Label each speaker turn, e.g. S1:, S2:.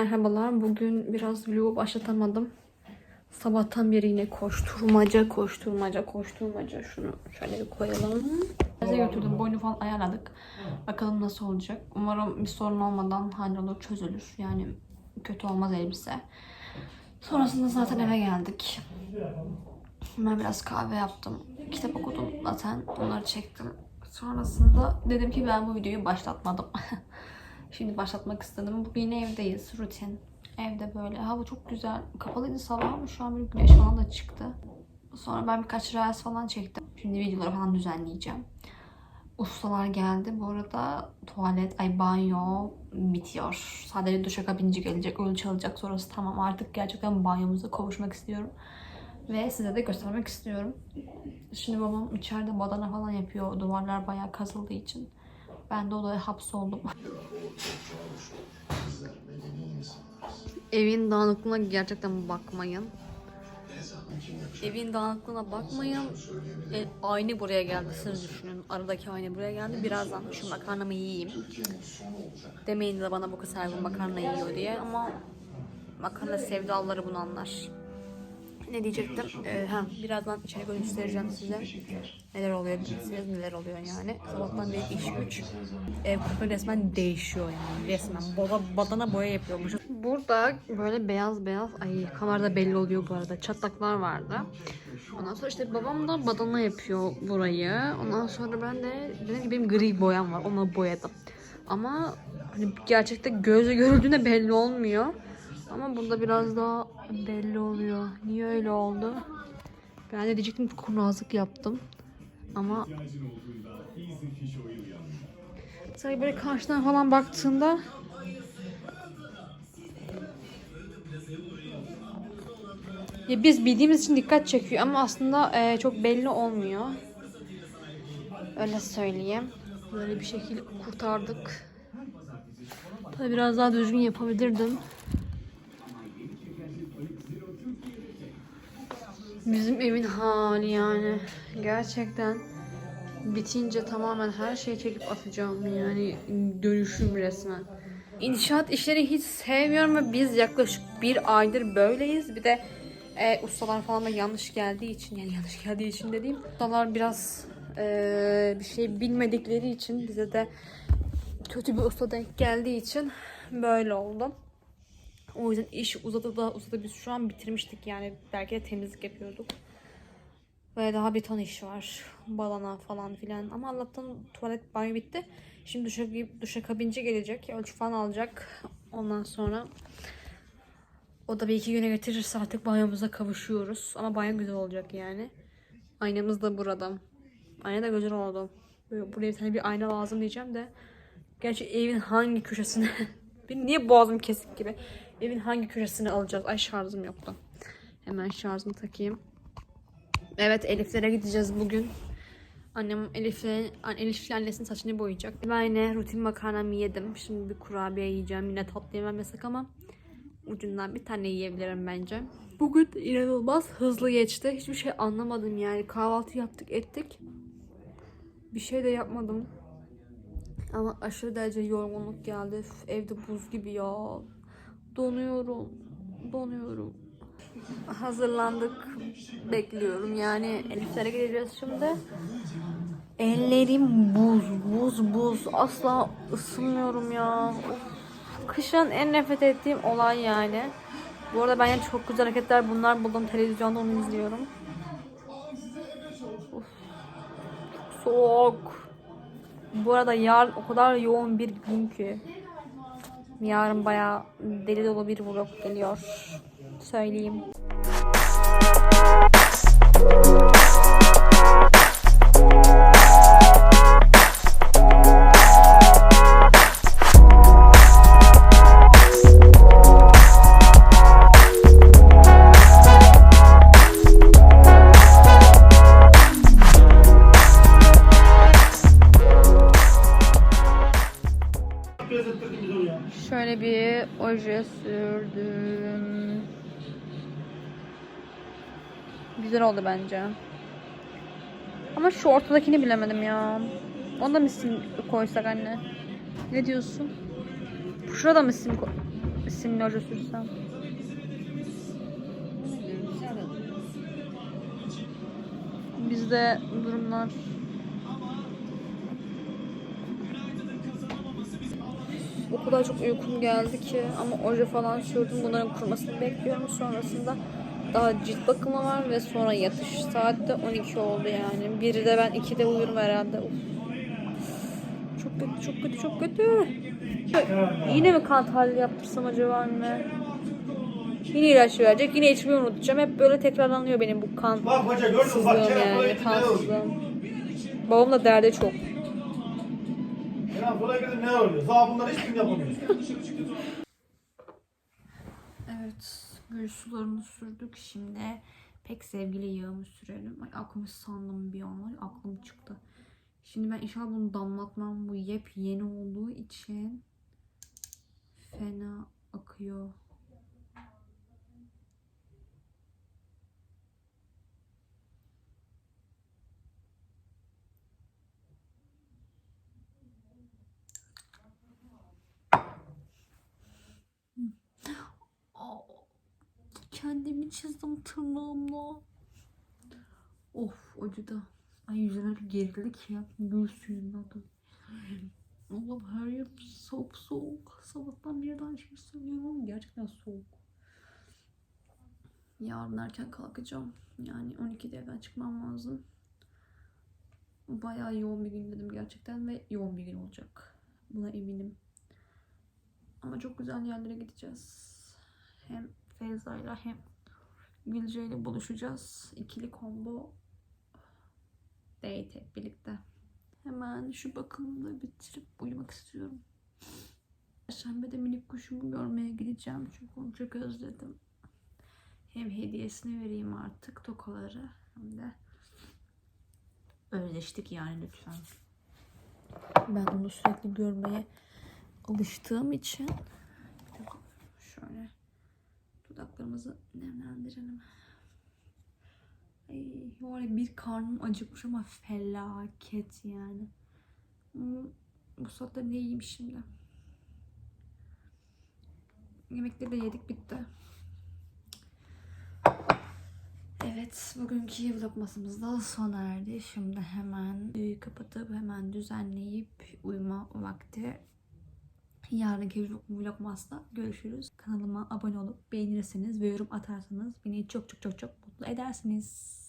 S1: merhabalar. Bugün biraz vlogu başlatamadım. Sabahtan beri yine koşturmaca, koşturmaca, koşturmaca. Şunu şöyle bir koyalım. Bize götürdüm. Boynu falan ayarladık. Bakalım nasıl olacak. Umarım bir sorun olmadan hallolur, çözülür. Yani kötü olmaz elbise. Sonrasında zaten eve geldik. Ben biraz kahve yaptım. Kitap okudum zaten. Onları çektim. Sonrasında dedim ki ben bu videoyu başlatmadım. Şimdi başlatmak istedim. Bugün yine evdeyiz. Rutin. Evde böyle. Hava çok güzel. Kapalıydı sabah ama şu an bir güneş falan da çıktı. Sonra ben birkaç reels falan çektim. Şimdi videoları falan düzenleyeceğim. Ustalar geldi. Bu arada tuvalet, ay banyo bitiyor. Sadece duşakabinci gelecek, öyle çalacak. Sonrası tamam artık gerçekten banyomuza kavuşmak istiyorum. Ve size de göstermek istiyorum. Şimdi babam içeride badana falan yapıyor. Duvarlar bayağı kazıldığı için. Ben de odaya hapsoldum. Evin dağınıklığına gerçekten bakmayın. Evin dağınıklığına bakmayın. E, aynı buraya geldi. Siz düşünün. Aradaki aynı buraya geldi. Birazdan şu makarnamı yiyeyim. Demeyin de bana bu kız her gün makarna yiyor diye ama makarna sevdalıları bunu anlar. Ne diyecektim? Ee, ha, birazdan içeri göstereceğim size. Neler oluyor bilirsiniz neler oluyor yani. Sabahtan beri iş güç. Ev koku resmen değişiyor yani. Resmen. Baba, badana boya yapıyormuş. Burada böyle beyaz beyaz, ay kamerada belli oluyor bu arada. Çatlaklar vardı. Ondan sonra işte babam da badana yapıyor burayı. Ondan sonra ben de dediğim gibi benim gri boyam var. Onu boyadım. Ama hani gerçekte gözle görüldüğünde belli olmuyor. Ama bunda biraz daha belli oluyor. Niye öyle oldu? Ben de diyecektim kurnazlık yaptım. Ama Sadece böyle karşıdan falan baktığında ya biz bildiğimiz için dikkat çekiyor ama aslında e, çok belli olmuyor. Öyle söyleyeyim. Böyle bir şekilde kurtardık. Tabii biraz daha düzgün yapabilirdim. Bizim evin hali yani. Gerçekten bitince tamamen her şeyi çekip atacağım yani dönüşüm resmen. İnşaat işleri hiç sevmiyorum ve biz yaklaşık bir aydır böyleyiz. Bir de e, ustalar falan da yanlış geldiği için yani yanlış geldiği için dediğim ustalar biraz e, bir şey bilmedikleri için bize de kötü bir usta denk geldiği için böyle oldu. O yüzden iş uzadı da uzadı biz şu an bitirmiştik yani belki de temizlik yapıyorduk. Ve daha bir ton iş var. Balana falan filan. Ama Allah'tan tuvalet banyo bitti. Şimdi duşa, duşa kabinci gelecek. Ölçü falan alacak. Ondan sonra o da bir iki güne getirirse artık banyomuza kavuşuyoruz. Ama banyo güzel olacak yani. Aynamız da burada. Ayna da güzel oldu. Buraya bir tane bir ayna lazım diyeceğim de. Gerçi evin hangi köşesine... Benim niye boğazım kesik gibi? Evin hangi köşesine alacağız? Ay şarjım yoktu. Hemen şarjımı takayım. Evet Elif'lere gideceğiz bugün. Annem Elif'le Elif'le annesinin saçını boyayacak. Ben yine rutin makarnamı yedim. Şimdi bir kurabiye yiyeceğim. Yine tatlı yemem yasak ama ucundan bir tane yiyebilirim bence. Bugün inanılmaz hızlı geçti. Hiçbir şey anlamadım yani. Kahvaltı yaptık ettik. Bir şey de yapmadım. Ama aşırı derece yorgunluk geldi. Üf, evde buz gibi ya. Donuyorum. Donuyorum. Hazırlandık. Bekliyorum. Yani Elif'lere gideceğiz şimdi. Ellerim buz, buz, buz. Asla ısınmıyorum ya. Of. Kışın en nefret ettiğim olay yani. Bu arada ben yani çok güzel hareketler bunlar buldum. Televizyonda onu izliyorum. Of. Soğuk. Bu arada yarın o kadar yoğun bir gün ki. Yarın bayağı deli dolu bir vlog geliyor. Söyleyeyim. Bir oje sürdüm. Güzel oldu bence. Ama şu ortadakini bilemedim ya. Onda mı sim koysak anne? Ne diyorsun? Şurada mı sim, ko- simlacı sürsem. Bizde durumlar o kadar çok uykum geldi ki ama oje falan sürdüm. Bunların kurumasını bekliyorum. Sonrasında daha cilt bakımı var ve sonra yatış. Saat de 12 oldu yani. Biri de ben 2'de uyurum herhalde. Uf. Çok kötü, çok kötü, çok kötü. Yine mi kan tahlili yaptırsam acaba anne? Yine ilaç verecek, yine içmeyi unutacağım. Hep böyle tekrarlanıyor benim bu kan
S2: Bak hoca gördün mü? Bak
S1: yani, kansızlığım. Babam da derdi çok.
S2: Kenan buraya gitti ne oluyor? Daha bunları hiçbir yapamıyoruz.
S1: Evet, gül sularını sürdük. Şimdi pek sevgili yağımı sürelim. Ay aklımı sandım bir an var. Aklım çıktı. Şimdi ben inşallah bunu damlatmam. Bu yepyeni olduğu için fena akıyor. Çizdim tırnağımla. Of acıdı. Ay yüzüme bir gerildi ki ya. Gül suyundan da. Her yer soğuk soğuk. Sabahtan bir daha şey söylüyorum gerçekten soğuk. Yarın erken kalkacağım. Yani 12'de evden çıkmam lazım. Bayağı yoğun bir gün dedim gerçekten ve yoğun bir gün olacak. Buna eminim. Ama çok güzel yerlere gideceğiz. Hem Feyza'yla hem Gülce ile buluşacağız. İkili combo date hep birlikte. Hemen şu bakımı da bitirip uyumak istiyorum. Perşembe minik kuşumu görmeye gideceğim çünkü onu çok özledim. Hem hediyesini vereyim artık tokaları hem de özleştik yani lütfen. Ben onu sürekli görmeye alıştığım için şöyle dudaklarımızı nemlendirelim. Ay, var ya bir karnım acıkmış ama felaket yani. Hmm, Bu saatte ne yiyeyim şimdi? Yemekleri de yedik bitti. Evet, bugünkü vlogmasımız da sona erdi. Şimdi hemen kapatıp hemen düzenleyip uyuma vakti. Yarınki vlogmasda görüşürüz. Kanalıma abone olup beğenirseniz ve yorum atarsanız beni çok çok çok çok mutlu edersiniz.